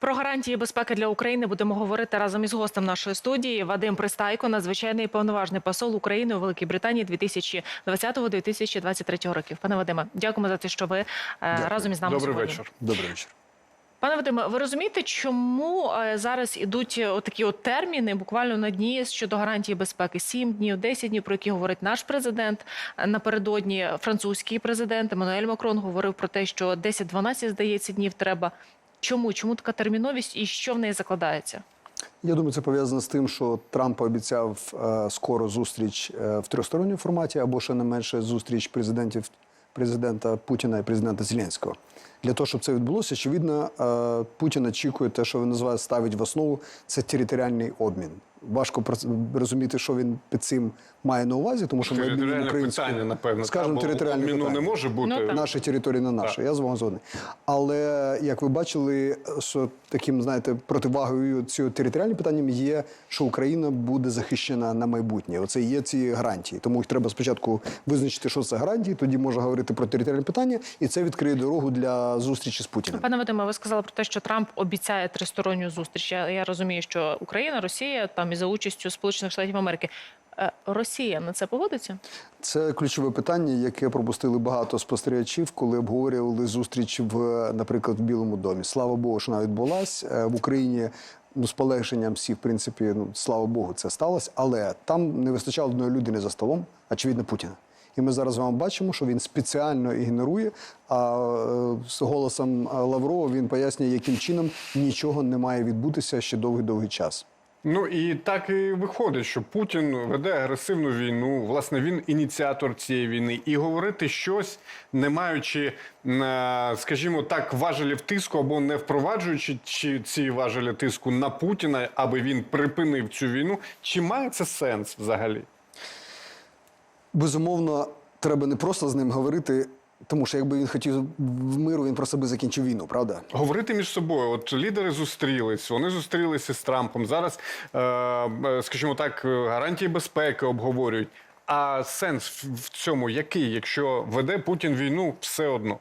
Про гарантії безпеки для України будемо говорити разом із гостем нашої студії Вадим Пристайко, надзвичайний і повноважний посол України у Великій Британії 2020-2023 років. Пане Вадиме, дякуємо за те, що ви е, Дякую. разом із нами Добрий сьогодні. вечір. Добрий вечір. Пане Вадиме, ви розумієте, чому е, зараз ідуть такі от терміни буквально на дні щодо гарантії безпеки? Сім днів, 10 днів, про які говорить наш президент. Е, Напередодні французький президент Еммануель Макрон говорив про те, що 10-12, здається, днів треба. Чому? Чому така терміновість і що в неї закладається? Я думаю, це пов'язано з тим, що Трамп обіцяв е, скоро зустріч е, в трьохсторонньому форматі, або ще не менше зустріч президентів президента Путіна і президента Зеленського. Для того, щоб це відбулося, очевидно, е, Путін очікує те, що він називає ставить в основу це територіальний обмін. Важко розуміти, що він під цим має на увазі, тому що ми обмінюємо питання, напевно. бо територіальне обміну питання. не може бути. Ну. Наша територія не наша. Так. Я з вами згодний. Але як ви бачили, що таким, знаєте, противагою цього територіальним питанням є, що Україна буде захищена на майбутнє. Оце є ці гарантії. Тому їх треба спочатку визначити, що це гарантії. Тоді можна говорити про територіальне питання, і це відкриє дорогу для зустрічі з Путіним. Пане Вадиме, ви сказали про те, що Трамп обіцяє тристоронню зустріч. Я, я розумію, що Україна, Росія там і за участю Сполучених Штатів Америки. Е, Росія на це погодиться? Це ключове питання, яке пропустили багато спостерігачів, коли обговорювали зустріч в, наприклад, в Білому домі. Слава Богу, що вона відбулась Е, в Україні. Ну, з полегшенням всі, в принципі, ну слава Богу, це сталося. Але там не вистачало одної людини за столом, очевидно, Путіна. І ми зараз з вами бачимо, що він спеціально ігнорує. А е, з голосом Лаврова він пояснює, яким чином нічого не має відбутися ще довгий-довгий час. Ну і так і виходить, що Путін веде агресивну війну. Власне, він ініціатор цієї війни, і говорити щось, не маючи, е, скажімо так, важелів тиску або не впроваджуючи чи ці важелі тиску на Путіна, аби він припинив цю війну. Чи має це сенс взагалі? Безумовно, треба не просто з ним говорити, тому що якби він хотів в миру, він просто би закінчив війну, правда? Говорити між собою. От лідери зустрілись, вони зустрілися з Трампом. Зараз, е, е, скажімо так, гарантії безпеки обговорюють. А сенс в- цьому який, якщо веде Путін війну все одно?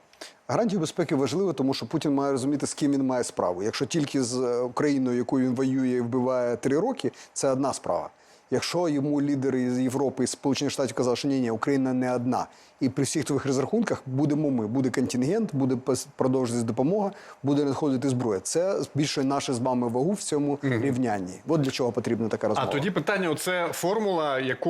Гарантію безпеки важливо, тому що Путін має розуміти, з ким він має справу. Якщо тільки з е, Україною, якою він воює і вбиває три роки, це одна справа. Якщо йому лідери з Європи і Сполучених Штатів казали, що ні, ні, Україна не одна, і при всіх твоїх розрахунках будемо ми, буде контингент, буде продовжуватись допомога, буде надходити зброя. Це збільшує наше з вами вагу в цьому рівнянні. От для чого потрібна така А тоді питання: оце формула, яку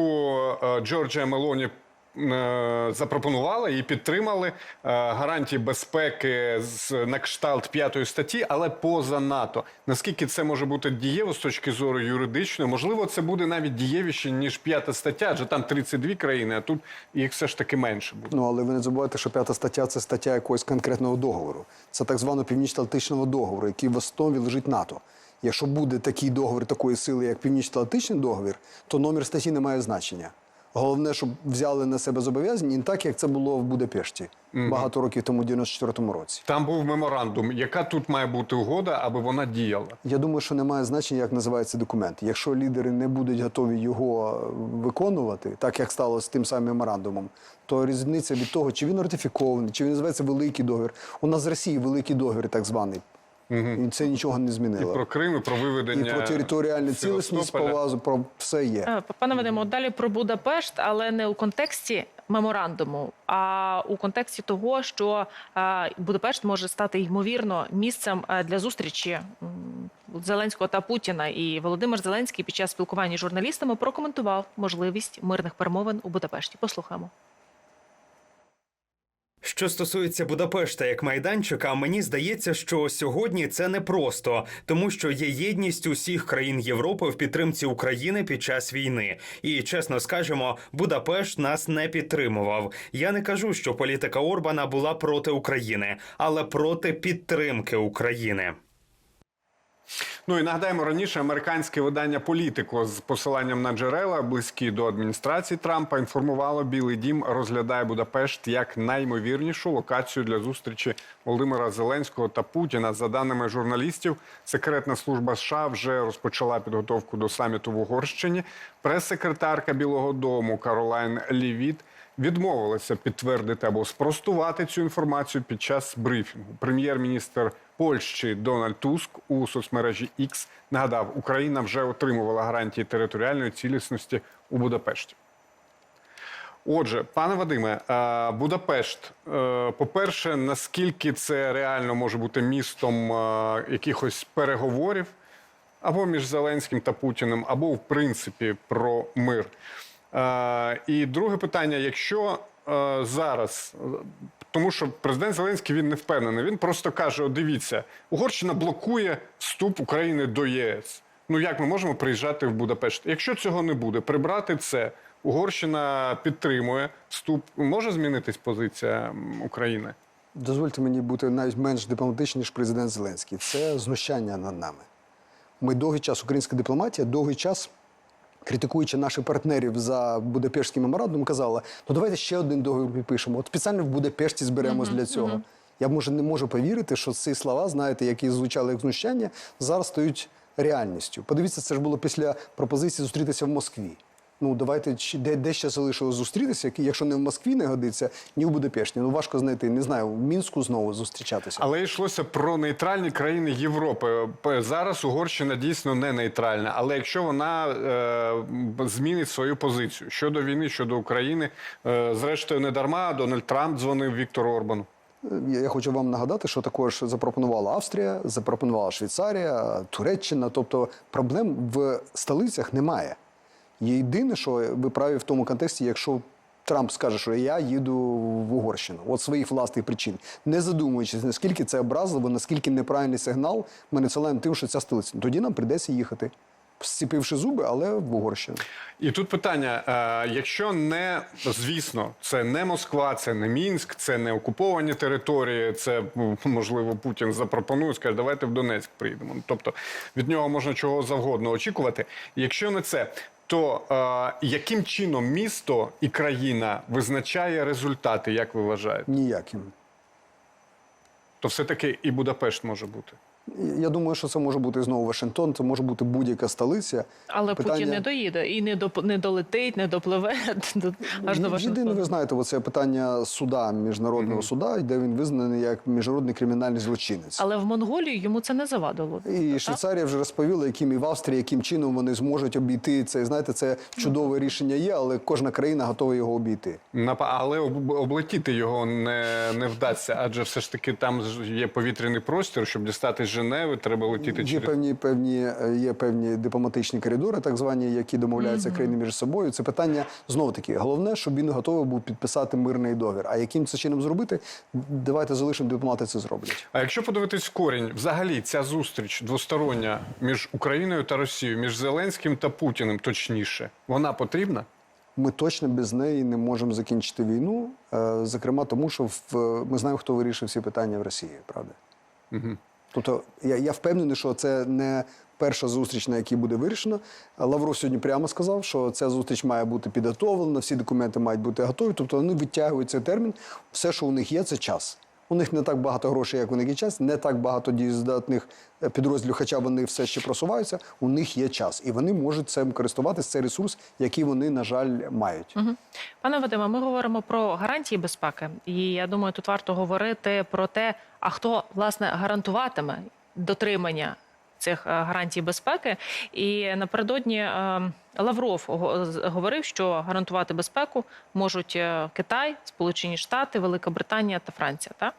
е, Джорджія Мелоні е, запропонувала і підтримали е, гарантії безпеки на кшталт п'ятої статті, але поза НАТО. Наскільки це може бути дієво з точки зору юридичної? Можливо, це буде навіть дієвіше ніж п'ята стаття, адже там 32 країни, а тут їх все ж таки менше буде. Ну, але ви не забувайте, що п'ята стаття це стаття якогось конкретного договору. Це так званого північно-атлантичного договору, який в основі лежить НАТО. Якщо буде такий договір такої сили, як північно-атлантичний договір, то номер статті не має значення. Головне, щоб взяли на себе зобов'язання, не так, як це було в Будапешті багато років тому, в 94-му році. Там був меморандум. Яка тут має бути угода, аби вона діяла? Я думаю, що не має значення, як називається документ. Якщо лідери не будуть готові його виконувати, так як сталося з тим самим меморандумом, то різниця від того, чи він ратифікований, чи він називається великий договір. У нас з Росії великий договір, так званий. І це нічого не І змінило. про Крим, і про І про територіальну цілісність, повазу, про все є. Е, Пане Вадиме, от далі про Будапешт, але не у контексті меморандуму, а у контексті того, що е, Будапешт може стати ймовірно місцем е, для зустрічі Зеленського та Путіна. І Володимир Зеленський під час спілкування з журналістами прокоментував можливість мирних перемовин у Будапешті. Послухаємо. Що стосується Будапешта як майданчика, мені здається, що сьогодні це непросто, тому що є єдність усіх країн Європи в підтримці України під час війни. І чесно скажемо, Будапешт нас не підтримував. Я не кажу, що політика Орбана була проти України, але проти підтримки України. Ну і нагадаємо раніше американське видання Політико з посиланням на джерела, близькі до адміністрації Трампа, інформувало Білий Дім розглядає Будапешт як наймовірнішу локацію для зустрічі Володимира Зеленського та Путіна. За даними журналістів, секретна служба США вже розпочала підготовку до саміту в Угорщині. Прес-секретарка Білого Дому Каролайн Лівіт відмовилася підтвердити або спростувати цю інформацію під час брифінгу. Прем'єр-міністр Польщі Дональд Туск у соцмережі X нагадав, Україна вже отримувала гарантії територіальної цілісності у Будапешті. Отже, пане Вадиме, е, Будапешт, е, по-перше, наскільки це реально може бути містом е, якихось переговорів або між Зеленським та Путіним, або в принципі про мир. І друге питання: якщо зараз, тому що президент Зеленський він не впевнений, він просто каже: О, дивіться, Угорщина блокує вступ України до ЄС. Ну як ми можемо приїжджати в Будапешт? Якщо цього не буде, прибрати це. Угорщина підтримує вступ. Може змінитись позиція України? Дозвольте мені бути навіть менш дипломатичним, ніж президент Зеленський. Це знущання над нами. Ми довгий час, українська дипломатія, довгий час, критикуючи наших партнерів за Будапештський меморандум, казала: ну давайте ще один договір підпишемо. От спеціально в Будапешті зберемось для цього. Я може не можу повірити, що ці слова, знаєте, які звучали як знущання, зараз стають реальністю. Подивіться, це ж було після пропозиції зустрітися в Москві. Ну давайте де, де ще залишилось зустрітися, якщо не в Москві не годиться, ні в Будапешті. Ну важко знайти, не знаю, в Мінську знову зустрічатися. Але йшлося про нейтральні країни Європи. Зараз Угорщина дійсно не нейтральна. Але якщо вона е, змінить свою позицію щодо війни, щодо України, е, зрештою не дарма Дональд Трамп дзвонив Віктору Орбану. Я я хочу вам нагадати, що також запропонувала Австрія, запропонувала Швейцарія, Туреччина. Тобто проблем в столицях немає. Єдине, що ви праві в тому контексті, якщо Трамп скаже, що я їду в Угорщину, от своїх власних причин, не задумуючись, наскільки це образливо, наскільки неправильний сигнал, ми надсилаємо тим, що ця столиця. Тоді нам прийдеться їхати, зціпивши зуби, але в Угорщину. І тут питання: е, якщо не звісно, це не Москва, це не Мінськ, це не окуповані території, це можливо Путін запропонує, скаже, давайте в Донецьк приїдемо. Тобто від нього можна чого завгодно очікувати. Якщо не це, то е, яким чином місто і країна визначає результати, як ви вважаєте? Ніяким. То все таки і Будапешт може бути. Я думаю, що це може бути знову Вашингтон, це може бути будь-яка столиця. Але Путін не доїде і не доп... не долетить, не допливе до... аж до Єдине, Вашингтона. ви знаєте, оце питання суда міжнародного суда, де він визнаний як міжнародний кримінальний злочинець. Але в Монголію йому це не завадило. І Швейцарія вже розповіла, яким і в Австрії, яким чином вони зможуть обійти це. Знаєте, це чудове рішення є, але кожна країна готова його обійти. Але об- облетіти його не, не вдасться, адже все ж таки там ж є повітряний простір, щоб дістати з Женеви, треба летіти Є через певні, певні, е, є певні дипломатичні коридори, так звані, які домовляються країни між собою. Це питання знову таки. Головне, щоб він готовий був підписати мирний договір. А яким це чином зробити? Давайте залишимо дипломати це зроблять. А якщо подивитись корінь, взагалі ця зустріч двостороння між Україною та Росією, між Зеленським та Путіним, точніше, вона потрібна? Ми точно без неї не можемо закінчити війну, е, зокрема тому, що в, ми знаємо, хто вирішив всі питання в Росії, правда? Угу. Тобто я, я впевнений, що це не перша зустріч, на якій буде вирішено. Лавров сьогодні прямо сказав, що ця зустріч має бути підготовлена, всі документи мають бути готові. Тобто вони витягують цей термін. Все, що у них є, це час. У них не так багато грошей, як у них є час, не так багато дієздатних е, підрозділів, хоча вони все ще просуваються. У них є час, і вони можуть цим користуватися. Це ресурс, який вони, на жаль, мають. Пане Вадиме, ми говоримо про гарантії безпеки, і я думаю, тут варто говорити про те, а хто власне гарантуватиме дотримання цих е, гарантій безпеки. І напередодні е, Лавров говорив, що гарантувати безпеку можуть е, Китай, Сполучені Штати, Велика Британія та Франція. Так?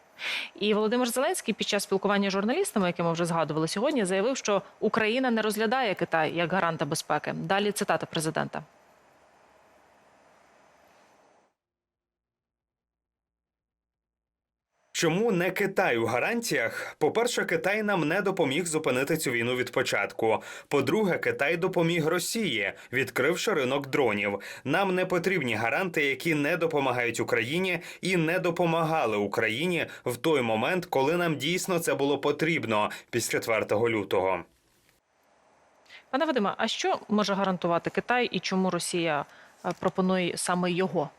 І Володимир Зеленський під час спілкування з журналістами, яке ми вже згадували сьогодні, заявив, що Україна не розглядає Китай як гаранта безпеки. Далі цитата президента. Чому не Китай у гарантіях? По-перше, Китай нам не допоміг зупинити цю війну від початку. По-друге, Китай допоміг Росії, відкривши ринок дронів. Нам не потрібні гаранти, які не допомагають Україні і не допомагали Україні в той момент, коли нам дійсно це було потрібно після 4 лютого. Пане Вадиме, а що може гарантувати Китай і чому Росія е, пропонує саме його?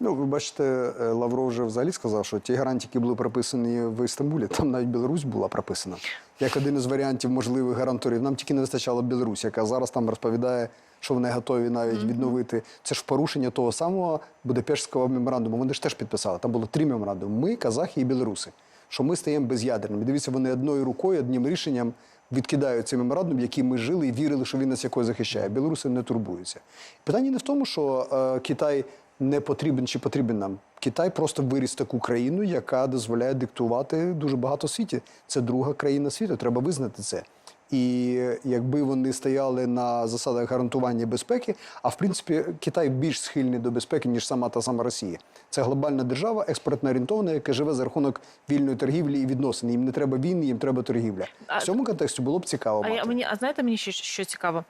Ну, ви бачите, е, Лавров вже взагалі сказав, що ті гарантії, які були прописані в Істамбулі, там навіть Білорусь була прописана. Як один із варіантів можливих гаранторів. Нам тільки не вистачало Білорусь, яка зараз там розповідає, що вони готові навіть відновити. Це ж порушення того самого Будапештського меморандуму. Вони ж теж підписали. Там було три меморандуми: ми, казахи і білоруси. що ми стаємо без'ядерними. Дивіться, вони одною рукою, одним рішенням відкидають цей меморандум, який ми жили і вірили, що він нас якось захищає. Білоруси не турбуються. Питання не в тому, що е, Китай не потрібен чи потрібен нам. Китай просто виріс таку країну, яка дозволяє диктувати дуже багато світі. Це друга країна світу. Треба визнати це. І якби вони стояли на засадах гарантування безпеки, а в принципі Китай більш схильний до безпеки, ніж сама та сама Росія. Це глобальна держава, експортно орієнтована, яка живе за рахунок вільної торгівлі і відносин. Їм не треба війни, їм треба торгівля. А- В цьому контексті було б цікаво. А, мати. мені, а знаєте мені, що, що цікаво?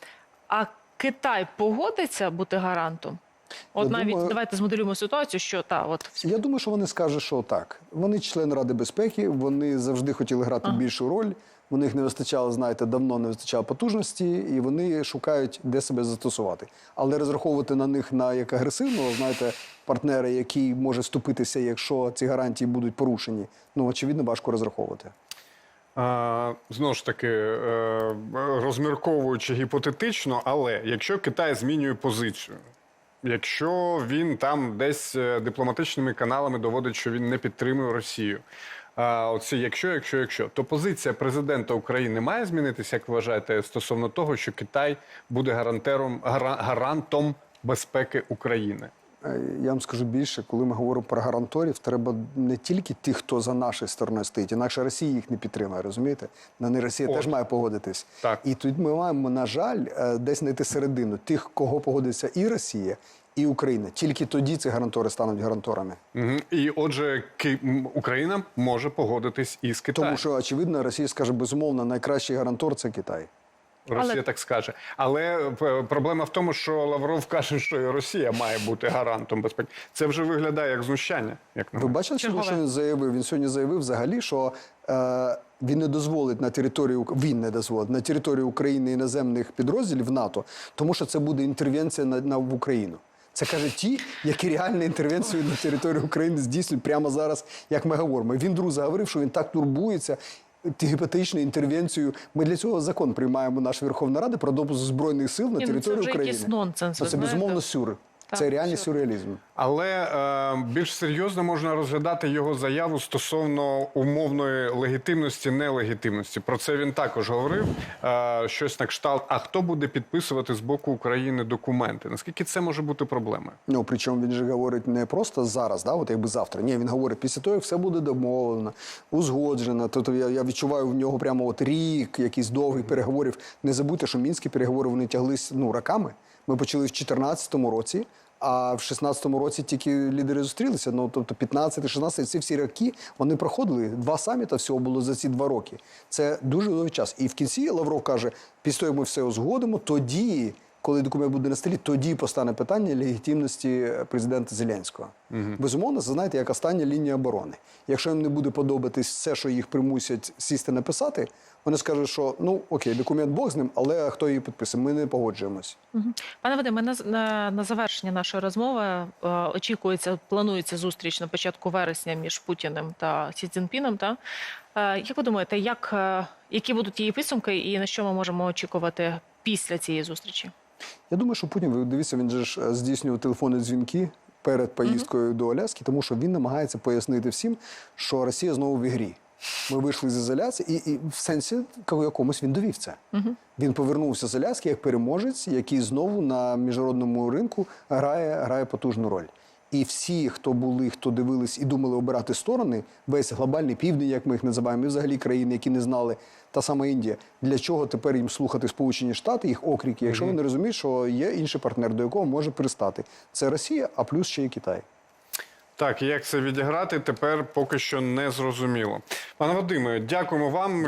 А Китай погодиться бути гарантом? От Я навіть думаю- давайте змоделюємо ситуацію, що та от Я думаю, що вони скажуть, що так. Вони члени Ради безпеки, вони завжди хотіли грати більшу роль. У них не вистачало, знаєте, давно не вистачало потужності, і вони шукають, де себе застосувати. Але розраховувати на них на як агресивного, знаєте, партнера, який може вступитися, якщо ці гарантії будуть порушені, ну очевидно, важко розраховувати. А, знову ж таки, е, розмірковуючи гіпотетично, але якщо Китай змінює позицію, якщо він там десь е, дипломатичними каналами доводить, що він не підтримує Росію. А оце якщо, якщо, якщо, то позиція президента України має змінитися, як вважаєте, стосовно того, що Китай буде гарантером гара- гарантом безпеки України. Е, Я вам скажу більше, коли ми говоримо про гаранторів, треба не тільки тих, хто за нашою стороною стоїть, інакше Росія їх не підтримує, розумієте? На них Росія От. теж має погодитись. Так. І тут ми маємо, на жаль, е, десь знайти середину тих, кого погодиться і Росія, і Україна. Тільки тоді ці гарантори стануть гаранторами. Угу. І отже, Ки- Україна може погодитись із Китаєм. Тому що, очевидно, Росія скаже, безумовно, найкращий гарантор це Китай. Росія Але- так скаже. Але е, проблема в тому, що Лавров каже, що і Росія має бути гарантом безпеки. Це вже виглядає як знущання. Як на Ви бачили, що він заявив? Він сьогодні заявив взагалі, що е, він не дозволить на території Ук- він не дозволить на території України іноземних підрозділів НАТО, тому що це буде інтервенція на, на в Україну. Це каже ті, які реально інтервенцію на територію України здійснюють прямо зараз, як ми говоримо. Він друг заговорив, що він так турбується. Ті- інтервенцію. Ми для цього закон приймаємо наша Верховна Рада про допуск збройних сил на ну, це територію вже України. якийсь нонсенс, це безумовно сюр. Так, це реальний сюр. сюрреалізм. Але е, більш серйозно можна розглядати його заяву стосовно умовної легітимності, нелегітимності. Про це він також говорив. Е, щось на кшталт. А хто буде підписувати з боку України документи? Наскільки це може бути проблемою? Ну, причому він же говорить не просто зараз, да, от якби завтра. Ні, він говорить, після того, як все буде домовлено, узгоджено. Тобто я, я відчуваю в нього прямо от рік, якийсь довгих переговорів. Не забудьте, що мінські переговори вони тяглись ну, роками. Ми почали в 2014 році. А в 16-му році тільки лідери зустрілися. Ну тобто 15, 16, ці всі роки вони проходили. Два саміта всього було за ці два роки. Це дуже довгий час. І в кінці Лавров каже: після того, як ми все узгодимо, тоді коли документ буде на столі, тоді постане питання легітимності президента Зеленського. Безумовно, це знаєте, як остання лінія оборони. Якщо їм не буде подобатись все, що їх примусять сісти написати, вони скажуть, що ну окей, документ Бог з ним, але хто її підписує? Ми не погоджуємось. Пане Вадиме, на, на, на завершення нашої розмови е, очікується, планується зустріч на початку вересня між Путіним та Сі Цзінпіном. Та е, як ви думаєте, як, е, які будуть її підсумки, і на що ми можемо очікувати після цієї зустрічі? Я думаю, що Путін, дивіться, він же ж е, здійснював телефонні дзвінки перед поїздкою до Аляски, тому що він намагається пояснити всім, що Росія знову в ігрі. Ми вийшли з ізоляції, і, і в сенсі якомусь він довів це. Він повернувся з Аляски як переможець, який знову на міжнародному ринку грає, грає потужну роль. І всі, хто були, хто дивились і думали обирати сторони, весь глобальний південь, як ми їх називаємо, і взагалі країни, які не знали, та сама Індія, для чого тепер їм слухати Сполучені Штати, їх окрики, якщо вони розуміють, що є інший партнер, до якого може пристати. Це Росія, а плюс ще й Китай. Так, і як це відіграти, тепер поки що не зрозуміло. Пане Вадиме, дякуємо вам.